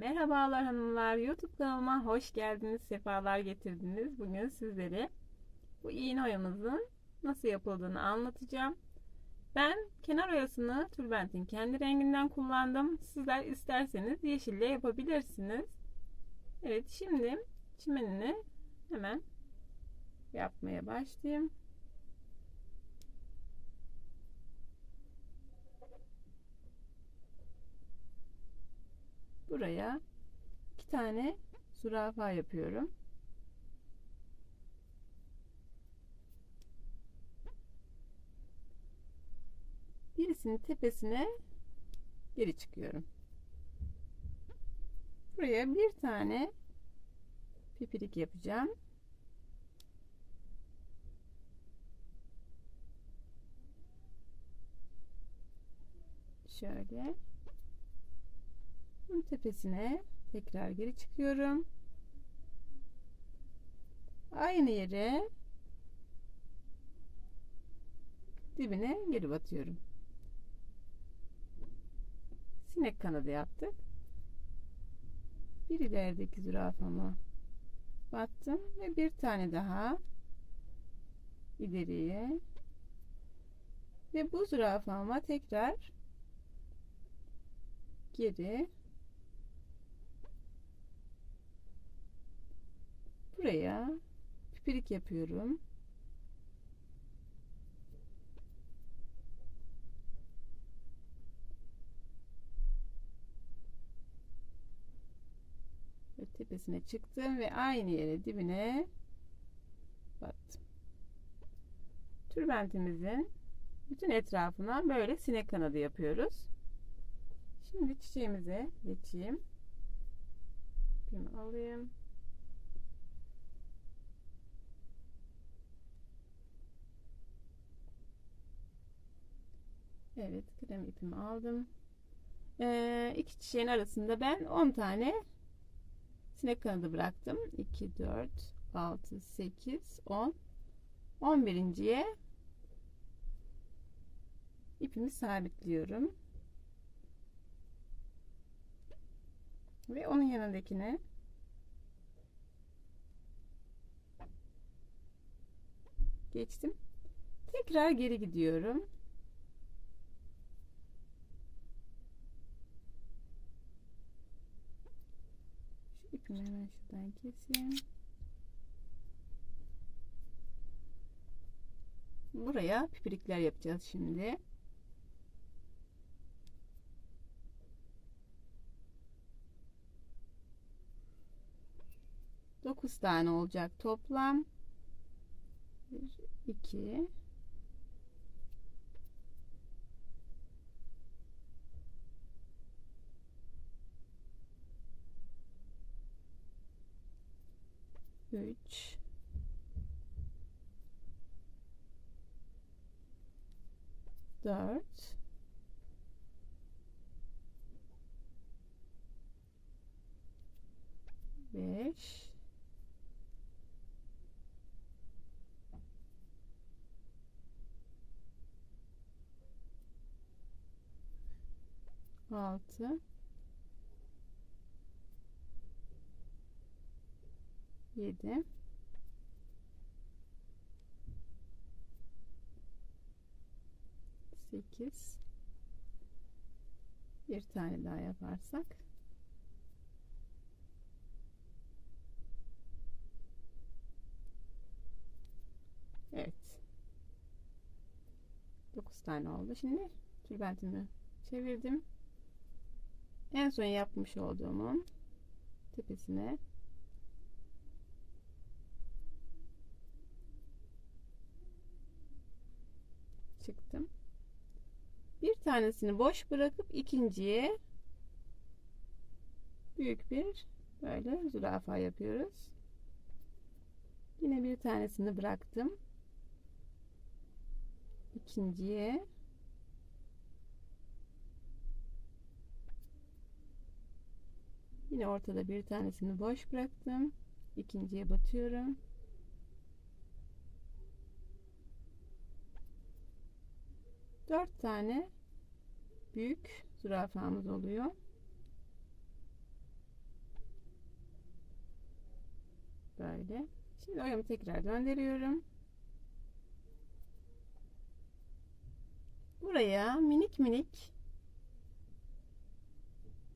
Merhabalar hanımlar. YouTube kanalıma hoş geldiniz. Sefalar getirdiniz. Bugün sizlere bu iğne oyamızın nasıl yapıldığını anlatacağım. Ben kenar oyasını tülbentin kendi renginden kullandım. Sizler isterseniz yeşille yapabilirsiniz. Evet şimdi çimenini hemen yapmaya başlayayım. Buraya iki tane zürafa yapıyorum. Birisinin tepesine geri çıkıyorum. Buraya bir tane pipirik yapacağım. Şöyle. Tepesine tekrar geri çıkıyorum. Aynı yere dibine geri batıyorum. Sinek kanadı yaptık. Bir ilerideki zürafama battım ve bir tane daha ileriye ve bu zürafama tekrar geri buraya pipirik yapıyorum. Ve tepesine çıktım ve aynı yere dibine battım. Tülbentimizin bütün etrafına böyle sinek kanadı yapıyoruz. Şimdi çiçeğimize geçeyim. İpimi alayım. Evet krem ipimi aldım. Ee, iki çiçeğin arasında ben 10 tane sinek kanadı bıraktım. 2, 4, 6, 8, 10. 11.ye ipimi sabitliyorum. Ve onun yanındakine geçtim. Tekrar geri gidiyorum. Hemen şuradan keseyim. Buraya pipirikler yapacağız şimdi. Dokuz tane olacak toplam. Bir, iki, üç, dört, beş, altı, yedi, sekiz, bir tane daha yaparsak Evet. 9 tane oldu. Şimdi tülbentimi çevirdim. En son yapmış olduğumun tepesine çıktım. Bir tanesini boş bırakıp ikinciye büyük bir böyle zürafa yapıyoruz. Yine bir tanesini bıraktım. İkinciye Yine ortada bir tanesini boş bıraktım. İkinciye batıyorum. 4 tane büyük zürafamız oluyor. Böyle. Şimdi oyamı tekrar döndürüyorum. Buraya minik minik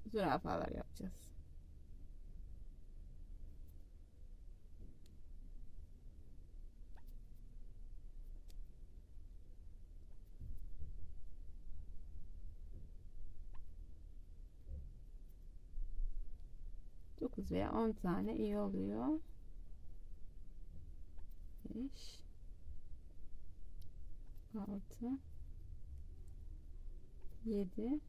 zürafalar yapacağız. Dokuz veya on tane iyi oluyor. Beş, altı, yedi,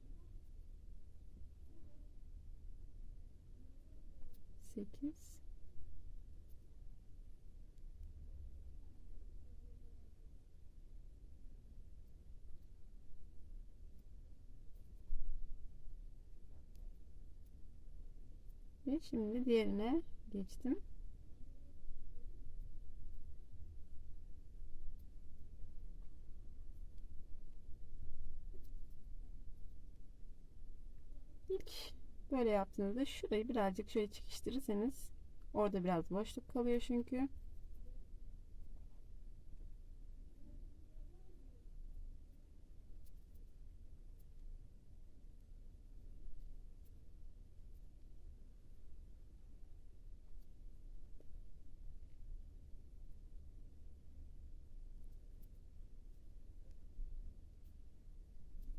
sekiz, ve şimdi diğerine geçtim. İlk böyle yaptığınızda şurayı birazcık şöyle çekiştirirseniz orada biraz boşluk kalıyor çünkü.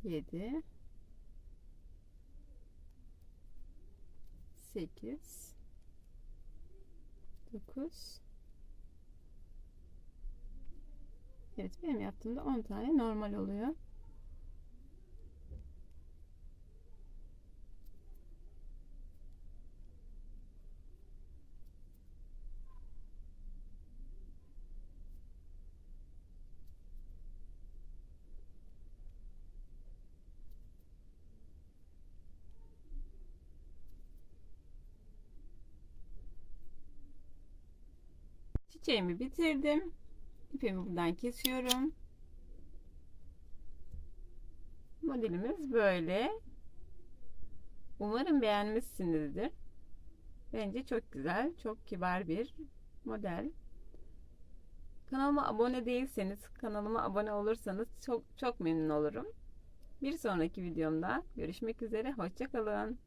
Yedi. 8 9 Evet benim yaptığımda 10 tane normal oluyor. Çiçeğimi bitirdim. İpimi buradan kesiyorum. Modelimiz böyle. Umarım beğenmişsinizdir. Bence çok güzel, çok kibar bir model. Kanalıma abone değilseniz, kanalıma abone olursanız çok çok memnun olurum. Bir sonraki videomda görüşmek üzere. Hoşçakalın.